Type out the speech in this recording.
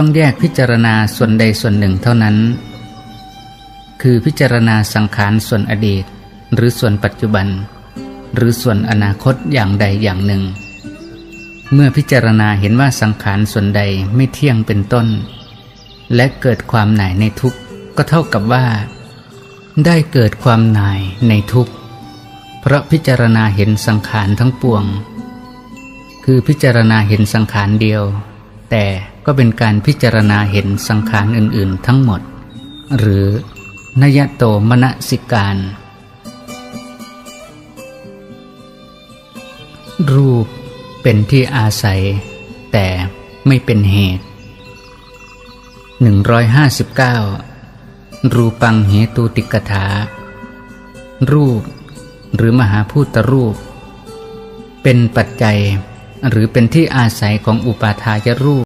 ต้องแยกพิจารณาส่วนใดส่วนหนึ่งเท่านั้น คือพิจารณาสังขารส่วนอดีต หรือส่วนปัจจุบัน หรือส่วนอนาคตอย่างใดอย่างหนึ่ง เมื่อพิจารณาเห็นว่าสังขารส่วนใดไม่เที่ยงเป็นต้น และเกิดความหน่ายในทุกข์ก็เท่ากับว่า ได้เกิดความหน่ายในทุกข์เพราะพิจารณาเห็นสังขารทั้งปวง คือพิจารณาเห็นสังขารเดียว แต่ ก็เป็นการพิจารณาเห็นสังขารอื่น ๆ ทั้งหมด หรือนยโตมนสิการ รูปเป็นที่อาศัย แต่ไม่เป็นเหตุ 159 รูปังเหตุติกถา รูปหรือมหาพูตรูป เป็นปัจจัยหรือเป็นที่อาศัยของอุปาทายรูป